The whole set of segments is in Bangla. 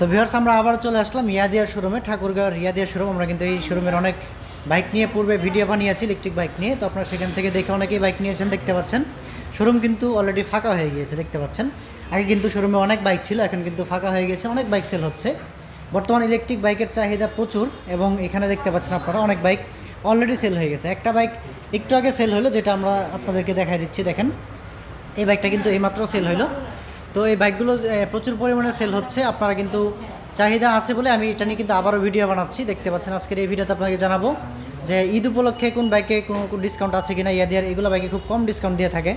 তো ভিউয়ার্স আমরা আবার চলে আসলাম ইয়াদিয়ার শোরুমে ঠাকুরগাঁও ইয়াদিয়ার শোরুম আমরা কিন্তু এই শোরুমের অনেক বাইক নিয়ে পূর্বে ভিডিও বানিয়েছি ইলেকট্রিক বাইক নিয়ে। তো আপনারা সেখান থেকে দেখে অনেকেই বাইক নিয়েছেন, দেখতে পাচ্ছেন। শোরুম কিন্তু অলরেডি ফাঁকা হয়ে গিয়েছে, দেখতে পাচ্ছেন। আগে কিন্তু শোরুমে অনেক বাইক ছিল, এখন কিন্তু ফাঁকা হয়ে গেছে, অনেক বাইক সেল হচ্ছে। বর্তমান ইলেকট্রিক বাইকের চাহিদা প্রচুর এবং এখানে দেখতে পাচ্ছেন আপনারা অনেক বাইক অলরেডি সেল হয়ে গেছে। একটা বাইক একটু আগে সেল হলো, যেটা আমরা আপনাদেরকে দেখাই দিচ্ছি, দেখেন। এই বাইকটা কিন্তু এইমাত্র সেল হলো। তো এই বাইকগুলো প্রচুর পরিমাণে সেল হচ্ছে। আপনারা কিন্তু চাহিদা আছে বলে আমি এটা নিয়ে কিন্তু আবারও ভিডিও বানাচ্ছি। দেখতে পাচ্ছেন আজকের এই ভিডিওতে আপনাকে জানাব যে ঈদ উপলক্ষে কোন বাইকে কোনো ডিসকাউন্ট আছে কিনা। ইয়াদিয়ার এগুলো বাইকে খুব কম ডিসকাউন্ট দিয়ে থাকে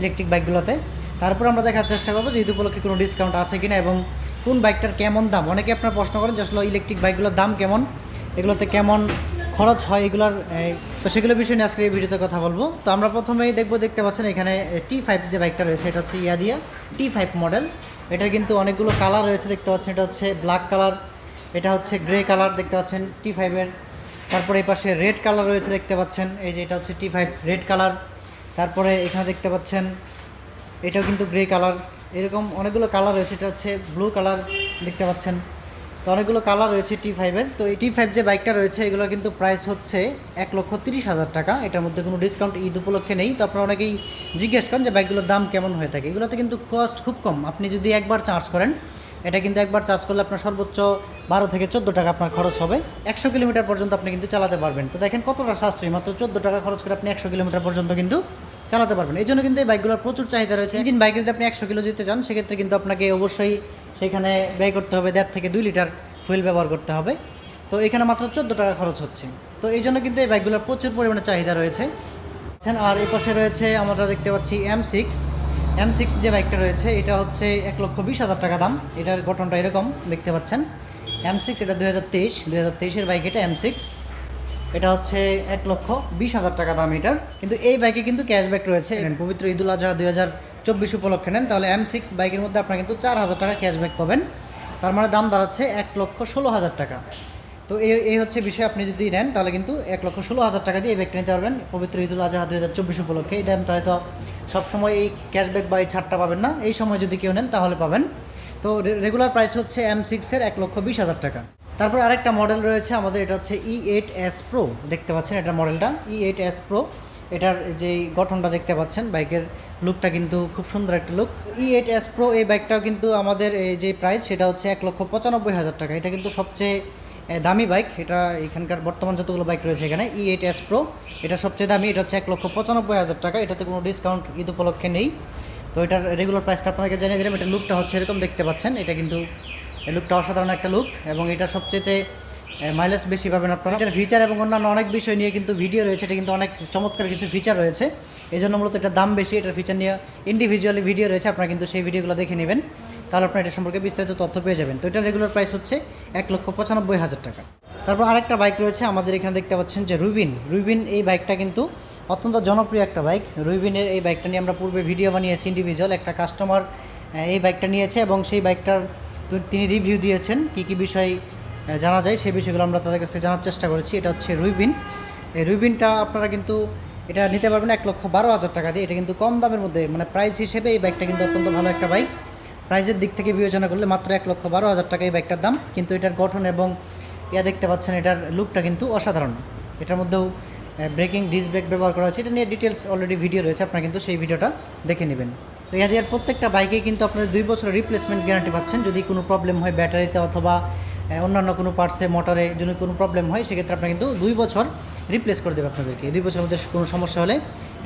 ইলেকট্রিক বাইকগুলোতে তারপর আমরা দেখার চেষ্টা করব যে ঈদ উপলক্ষে কোনো ডিসকাউন্ট আছে কিনা এবং কোন বাইকটার কেমন দাম। অনেকে আপনারা প্রশ্ন করেন যে আসলে ইলেকট্রিক বাইকগুলোর দাম কেমন? এগুলোতে কেমন খরচ হয় এগুলোর তো সেগুলো বিষয় নিয়ে আজকে এই ভিডিওতে কথা বলব। তো আমরা প্রথমেই দেখব, দেখতে পাচ্ছেন এখানে টি ফাইভ যে বাইকটা রয়েছে, এটা হচ্ছে ইয়াদিয়া টি ফাইভ মডেল এটার কিন্তু অনেকগুলো কালার রয়েছে, দেখতে পাচ্ছেন, এটা হচ্ছে ব্ল্যাক কালার এটা হচ্ছে গ্রে কালার দেখতে পাচ্ছেন টি ফাইভের তারপরে এই পাশে রেড কালার রয়েছে, দেখতে পাচ্ছেন, এই যে এটা হচ্ছে টি ফাইভ রেড কালার তারপরে এখানে দেখতে পাচ্ছেন, এটাও কিন্তু গ্রে কালার এরকম অনেকগুলো কালার রয়েছে, এটা হচ্ছে ব্লু কালার দেখতে পাচ্ছেন। তো অনেকগুলো কালার রয়েছে টি ফাইভের তো এই টি ফাইভ যে বাইকটা রয়েছে এগুলো কিন্তু প্রাইস হচ্ছে এক লক্ষ তিরিশ হাজার টাকা। এটার মধ্যে কোনো ডিসকাউন্ট ঈদ উপলক্ষে নেই। তো আপনারা অনেকেই জিজ্ঞেস করেন যে বাইকগুলোর দাম কেমন হয়ে থাকে। এগুলোতে কিন্তু কস্ট খুব কম। আপনি যদি একবার চার্জ করেন, এটা কিন্তু একবার চার্জ করলে আপনার সর্বোচ্চ বারো থেকে চোদ্দ টাকা আপনার খরচ হবে। একশো কিলোমিটার পর্যন্ত আপনি কিন্তু চালাতে পারবেন। তো দেখেন কতটা সাশ্রয়ী। মাত্র চোদ্দ টাকা খরচ করে আপনি একশো কিলোমিটার পর্যন্ত কিন্তু চালাতে পারবেন। এই জন্য কিন্তু এই বাইকগুলোর প্রচুর চাহিদা রয়েছে। ইঞ্জিন বাইকে যদি আপনি একশো কিলো যেতে চান, সেক্ষেত্রে কিন্তু আপনাকে অবশ্যই সেখানে ব্যয় করতে হবে দেড় থেকে দুই লিটার ফুয়েল ব্যবহার করতে হবে। তো এখানে মাত্র চোদ্দ টাকা খরচ হচ্ছে। তো এই জন্য কিন্তু এই বাইকগুলোর প্রচুর পরিমাণে চাহিদা রয়েছে। আর এই পাশে রয়েছে আমরা দেখতে পাচ্ছি এম সিক্স এম সিক্স যে বাইকটা রয়েছে, এটা হচ্ছে এক লক্ষ বিশ হাজার টাকা দাম। এটার গঠনটা এরকম, দেখতে পাচ্ছেন। এম সিক্স এটা দুই হাজার তেইশ, দুই হাজার তেইশের বাইক এটা এম সিক্স এটা হচ্ছে এক লক্ষ বিশ হাজার টাকা দাম এটার। কিন্তু এই বাইকে কিন্তু ক্যাশব্যাক রয়েছে। পবিত্র ঈদুল আজহা দুই হাজার চব্বিশ উপলক্ষে নেন, তাহলে এম সিক্স বাইকের মধ্যে আপনারা কিন্তু চার হাজার টাকা ক্যাশব্যাক পাবেন। তার মানে দাম দাঁড়াচ্ছে এক লক্ষ ষোলো হাজার টাকা। তো এই এই হচ্ছে বিষয় আপনি যদি নেন, তাহলে কিন্তু এক লক্ষ ষোলো হাজার টাকা দিয়ে এই ব্যাগটা নিতে পারবেন। পবিত্র ঈদুল আজহা দুই হাজার চব্বিশ উপলক্ষে। এই দামটা হয়তো সবসময় এই ক্যাশব্যাক বা এই ছাড়টা পাবেন না। এই সময় যদি কেউ নেন, তাহলে পাবেন। তো রেগুলার প্রাইস হচ্ছে এম সিক্সের এক লক্ষ বিশ হাজার টাকা। তারপর আরেকটা মডেল রয়েছে আমাদের, এটা হচ্ছে ই এইট এস প্রো দেখতে পাচ্ছেন এটা মডেলটা ই এইট এস প্রো এটার যে গঠনটা দেখতে পাচ্ছেন, বাইকের লুকটা কিন্তু খুব সুন্দর একটা look E eight S pro এই বাইকটাও কিন্তু আমাদের এই যে প্রাইস সেটা হচ্ছে এক লক্ষ পঁচানব্বই হাজার টাকা। এটা কিন্তু সবচেয়ে দামি বাইক। এটা এখানকার বর্তমান যতগুলো বাইক রয়েছে এখানে ই এইট এস প্রো এটা সবচেয়ে দামি, এটা হচ্ছে এক লক্ষ পঁচানব্বই হাজার টাকা। এটাতে কোনো ডিসকাউন্ট ঈদ উপলক্ষে নেই। তো এটার রেগুলার প্রাইসটা আপনাকে জানিয়ে দিলাম। এটা লুকটা হচ্ছে এরকম দেখতে পাচ্ছেন। এটা কিন্তু লুকটা অসাধারণ একটা লুক এবং এটা সবচেয়ে মাইলেজ বেশি পাবেন আপনারা। এটার ফিচার এবং অন্যান্য অনেক বিষয় নিয়ে কিন্তু ভিডিও রয়েছে, এটা কিন্তু অনেক চমৎকার কিছু ফিচার রয়েছে। এই জন্য মূলত এটার দাম বেশি, এটার ফিচার নিয়ে ইন্ডিভিজুয়ালি ভিডিও রয়েছে, আপনারা কিন্তু সেই ভিডিওগুলো দেখে নেবেন। তাহলে আপনারা এটা সম্পর্কে বিস্তারিত তথ্য পেয়ে যাবেন। তো এটার রেগুলার প্রাইস হচ্ছে এক লক্ষ পঁচানব্বই হাজার টাকা। তারপর আরেকটা বাইক রয়েছে, আমাদের এখানে দেখতে পাচ্ছেন যে রুবিন রুবিন এই বাইকটা কিন্তু অত্যন্ত জনপ্রিয় একটা বাইক রুবিনের এই বাইকটা নিয়ে আমরা পূর্বে ভিডিও বানিয়েছি ইন্ডিভিজুয়াল একটা কাস্টমার এই বাইকটা নিয়েছে এবং সেই বাইকটার তিনি রিভিউ দিয়েছেন, কী কী বিষয় জানা যায়, সেই বিষয়গুলো আমরা তাদের কাছ থেকে জানার চেষ্টা করেছি। এটা হচ্ছে রুইবিন এই রুইবিনটা আপনারা কিন্তু এটা নিতে পারবেন এক লক্ষ বারো হাজার টাকা দিয়ে। এটা কিন্তু কম দামের মধ্যে মানে প্রাইস হিসেবে এই বাইকটা কিন্তু অত্যন্ত ভালো একটা বাইক প্রাইসের দিক থেকে বিবেচনা করলে মাত্র এক লক্ষ বারো হাজার টাকা এই বাইকটার দাম। কিন্তু এটার গঠন এবং ইয়া দেখতে পাচ্ছেন, এটার লুকটা কিন্তু অসাধারণ। এটার মধ্যেও ব্রেকিং ডিস ব্রেক ব্যবহার করা হচ্ছে এটা নিয়ে ডিটেলস অলরেডি ভিডিও রয়েছে, আপনারা কিন্তু সেই ভিডিওটা দেখে নেবেন। তো ইয়াদিয়ার প্রত্যেকটা বাইকে কিন্তু আপনাদের দুই বছরের রিপ্লেসমেন্ট গ্যারান্টি পাচ্ছেন। যদি কোনো প্রবলেম হয় ব্যাটারিতে অথবা অন্যান্য কোনো পার্টসে মোটরে যদি কোনো প্রবলেম হয়, সেক্ষেত্রে আপনারা কিন্তু দুই বছর রিপ্লেস করে দেবে আপনাদেরকে। দুই বছরের মধ্যে কোনো সমস্যা হলে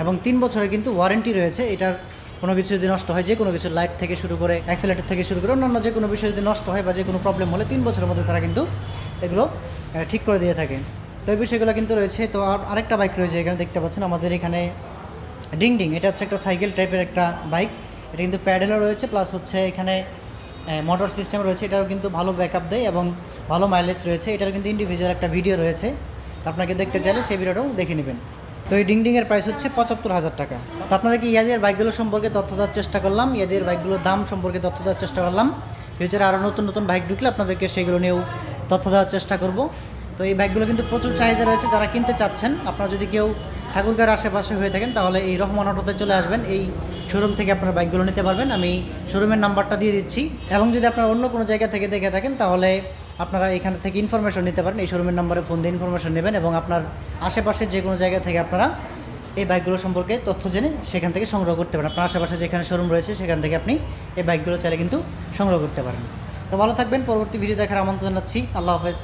এবং তিন বছরের কিন্তু ওয়ারেন্টি রয়েছে, এটার কোনো কিছু যদি নষ্ট হয় যে কোনো কিছু লাইট থেকে শুরু করে অ্যাক্সেলেটার থেকে শুরু করে, অন্যান্য যে কোনো বিষয় যদি নষ্ট হয় বা যে কোনো প্রবলেম হলে তিন বছরের মধ্যে তারা কিন্তু এগুলো ঠিক করে দিয়ে থাকে। তো এই বিষয়গুলো কিন্তু রয়েছে। তো আর আরেকটা বাইক রয়েছে, এখানে দেখতে পাচ্ছেন আমাদের এখানে ডিং ডিং এটা হচ্ছে একটা সাইকেল টাইপের একটা বাইক এটা কিন্তু প্যাডেলও রয়েছে প্লাস হচ্ছে এখানে মোটর সিস্টেম রয়েছে এটাও কিন্তু ভালো ব্যাকআপ দেয় এবং ভালো মাইলেজ রয়েছে। এটার কিন্তু ইন্ডিভিজুয়াল একটা ভিডিও রয়েছে। আপনাকে দেখতে চাইলে সেই ভিডিওটাও দেখে নেবেন। তো এই ডিংডিংয়ের প্রাইস হচ্ছে পঁচাত্তর হাজার টাকা। তো আপনাদেরকে ইয়াদের বাইকগুলো সম্পর্কে তথ্য দেওয়ার চেষ্টা করলাম। ইয়াদের বাইকগুলোর দাম সম্পর্কে তথ্য দেওয়ার চেষ্টা করলাম। ফিউচারে আরও নতুন নতুন বাইক ঢুকলে আপনাদেরকে সেগুলো নিয়েও তথ্য দেওয়ার চেষ্টা করব। তো এই বাইকগুলো কিন্তু প্রচুর চাহিদা রয়েছে যারা কিনতে চাচ্ছেন। আপনারা যদি কেউ ঠাকুরগাঁর আশেপাশে হয়ে থাকেন, তাহলে এই রহমান অটোতে চলে আসবেন। এই শোরুম থেকে আপনারা বাইকগুলো নিতে পারবেন। আমি শোরুমের নাম্বারটা দিয়ে দিচ্ছি। এবং যদি আপনারা অন্য কোনো জায়গা থেকে দেখে থাকেন, তাহলে আপনারা এখান থেকে ইনফরমেশন নিতে পারেন। এই শোরুমের নাম্বারে ফোন দিয়ে ইনফরমেশন নেবেন এবং আপনার আশেপাশের যে কোনো জায়গা থেকে আপনারা এই বাইকগুলো সম্পর্কে তথ্য জেনে সেখান থেকে সংগ্রহ করতে পারেন। আপনার আশেপাশে যেখানে শোরুম রয়েছে, সেখান থেকে আপনি এই বাইকগুলো চাইলে কিন্তু সংগ্রহ করতে পারেন। তো ভালো থাকবেন। পরবর্তী ভিডিও দেখার আমন্ত্রণ জানাচ্ছি। আল্লাহ হাফেজ।